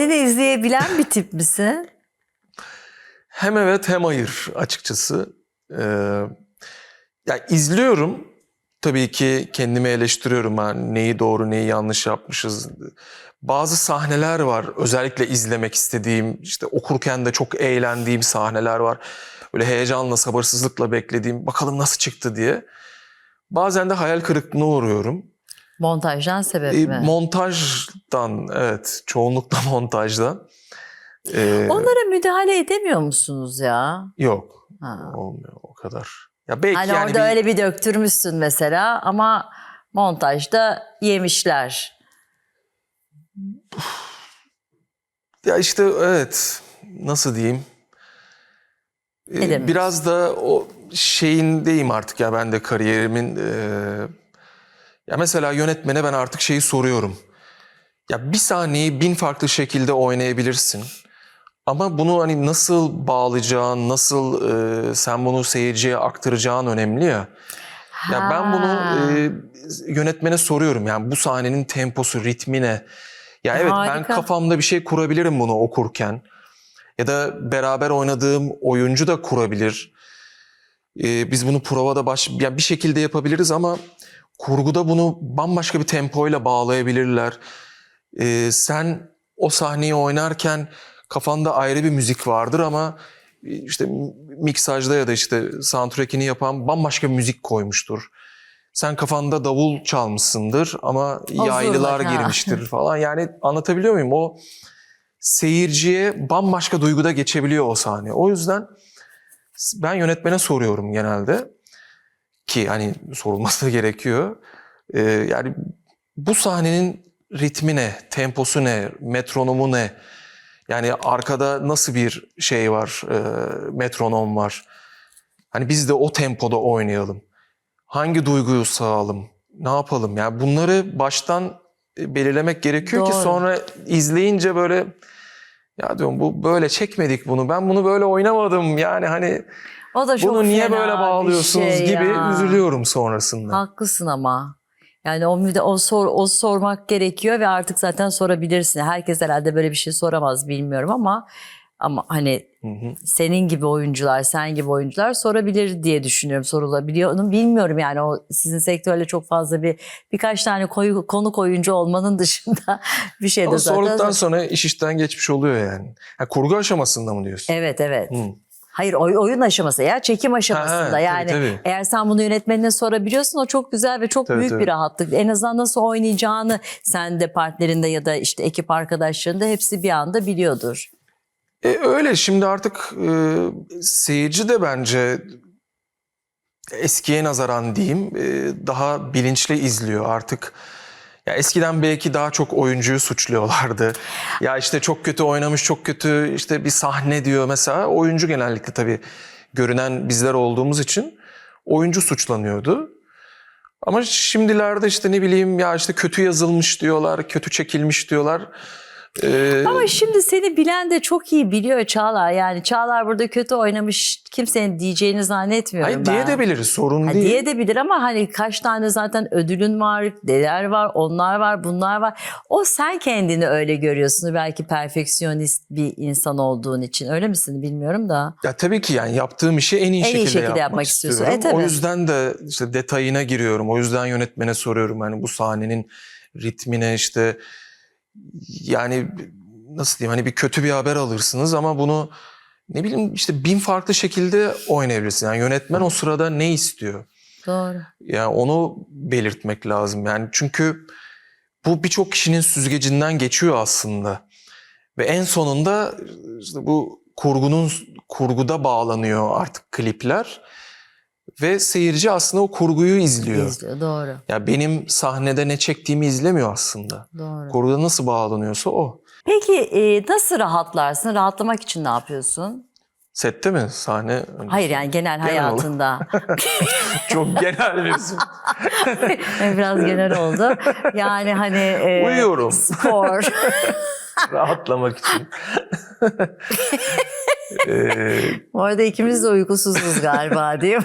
kendini izleyebilen bir tip misin? Hem evet hem hayır açıkçası. Ee, ya izliyorum. Tabii ki kendimi eleştiriyorum. Ha, neyi doğru neyi yanlış yapmışız. Bazı sahneler var. Özellikle izlemek istediğim, işte okurken de çok eğlendiğim sahneler var. Böyle heyecanla, sabırsızlıkla beklediğim, bakalım nasıl çıktı diye. Bazen de hayal kırıklığına uğruyorum. Montajdan sebep Ee, mi? montajdan, evet, çoğunlukla montajdan. Ee, Onlara müdahale edemiyor musunuz ya? Yok. Ha. Olmuyor o kadar. Ya belki Hani yani orada bir- öyle bir döktürmüşsün mesela ama montajda yemişler. ya işte evet nasıl diyeyim? Ee, biraz da o şeyindeyim artık ya ben de kariyerimin e, ya mesela yönetmene ben artık şeyi soruyorum. Ya bir sahneyi bin farklı şekilde oynayabilirsin. Ama bunu hani nasıl bağlayacağın, nasıl e, sen bunu seyirciye aktaracağın önemli ya. Ya ben bunu Ha. e, yönetmene soruyorum. Yani bu sahnenin temposu, ritmi ne? Ya evet ben Harika. kafamda bir şey kurabilirim bunu okurken. Ya da beraber oynadığım oyuncu da kurabilir. E, biz bunu provada baş, ya bir şekilde yapabiliriz ama kurguda bunu bambaşka bir tempoyla bağlayabilirler. E, sen o sahneyi oynarken kafanda ayrı bir müzik vardır ama e, işte miksajda ya da işte soundtrack'ini yapan bambaşka bir müzik koymuştur. Sen kafanda davul çalmışsındır ama yaylılar zurna, ha. girmiştir falan. Yani anlatabiliyor muyum? O seyirciye bambaşka duyguda geçebiliyor o sahne. O yüzden ben yönetmene soruyorum genelde ki hani sorulması gerekiyor. Ee, yani bu sahnenin ritmi ne, temposu ne, metronomu ne? Yani arkada nasıl bir şey var, e, metronom var. Hani biz de o tempoda oynayalım. Hangi duyguyu sağalım, ne yapalım? Yani bunları baştan e, belirlemek gerekiyor ki Doğru. sonra izleyince böyle ya diyorum bu böyle çekmedik bunu. Ben bunu böyle oynamadım. Yani hani O da çok bunu niye böyle bağlıyorsunuz şey gibi ya. üzülüyorum sonrasında. Haklısın ama. Yani o o sor o sormak gerekiyor ve artık zaten sorabilirsin. Herkes herhalde böyle bir şey soramaz bilmiyorum ama ama hani Hı hı. senin gibi oyuncular, sen gibi oyuncular sorabilir diye düşünüyorum. Sorulabiliyor. Onu bilmiyorum yani o sizin sektörle çok fazla bir birkaç tane koyu, konuk oyuncu olmanın dışında bir şey de Ama zaten. sorduktan sonra iş işten geçmiş oluyor yani. Ha, kurgu aşamasında mı diyorsun? Evet evet. Hı. Hayır oy- oyun aşaması ya çekim aşamasında tabii, yani tabii. eğer sen bunu yönetmenine sorabiliyorsun o çok güzel ve çok Tabii, büyük tabii. bir rahatlık. En azından nasıl oynayacağını sen de partnerinde ya da işte ekip arkadaşlarında hepsi bir anda biliyordur. E, öyle şimdi artık e, seyirci de bence eskiye nazaran diyeyim e, daha bilinçli izliyor artık. Ya eskiden belki daha çok oyuncuyu suçluyorlardı. Ya işte çok kötü oynamış, çok kötü işte bir sahne diyor mesela. Oyuncu genellikle tabii görünen bizler olduğumuz için oyuncu suçlanıyordu. Ama şimdilerde işte ne bileyim ya işte kötü yazılmış diyorlar, kötü çekilmiş diyorlar. Ee, Ama şimdi seni bilen de çok iyi biliyor Çağlar. Yani Çağlar burada kötü oynamış kimsenin diyeceğini zannetmiyorum Hayır ben. diye de biliriz sorun Ha, değil. diye de bilir ama hani kaç tane zaten ödülün var, neler var, onlar var, bunlar var. O sen kendini öyle görüyorsun. Belki perfeksiyonist bir insan olduğun için. Öyle misin bilmiyorum da. Ya tabii ki yani yaptığım işi en iyi, En iyi şekilde, şekilde yapmak, yapmak istiyorsun. istiyorum. E, tabii. o yüzden de işte detayına giriyorum. O yüzden yönetmene soruyorum hani bu sahnenin ritmine işte yani nasıl diyeyim hani bir kötü bir haber alırsınız ama bunu ne bileyim işte bin farklı şekilde oynayabilirsin. Yani yönetmen o sırada ne istiyor? Doğru. Yani onu belirtmek lazım. Yani çünkü bu birçok kişinin süzgecinden geçiyor aslında. Ve en sonunda işte bu kurgunun kurguda bağlanıyor artık klipler. Ve seyirci aslında o kurguyu izliyor. İzliyor. Doğru. Ya benim sahnede ne çektiğimi izlemiyor aslında. Doğru. Kurguda nasıl bağlanıyorsa o. Peki e, nasıl rahatlarsın? Rahatlamak için ne yapıyorsun? Sette mi sahne? Hayır yani genel hayatında. Çok genel bir Biraz genel oldu. Yani hani e, Uyuyorum. spor. rahatlamak için. Ee, Bu arada ikimiz de uykusuzuz galiba değil mi?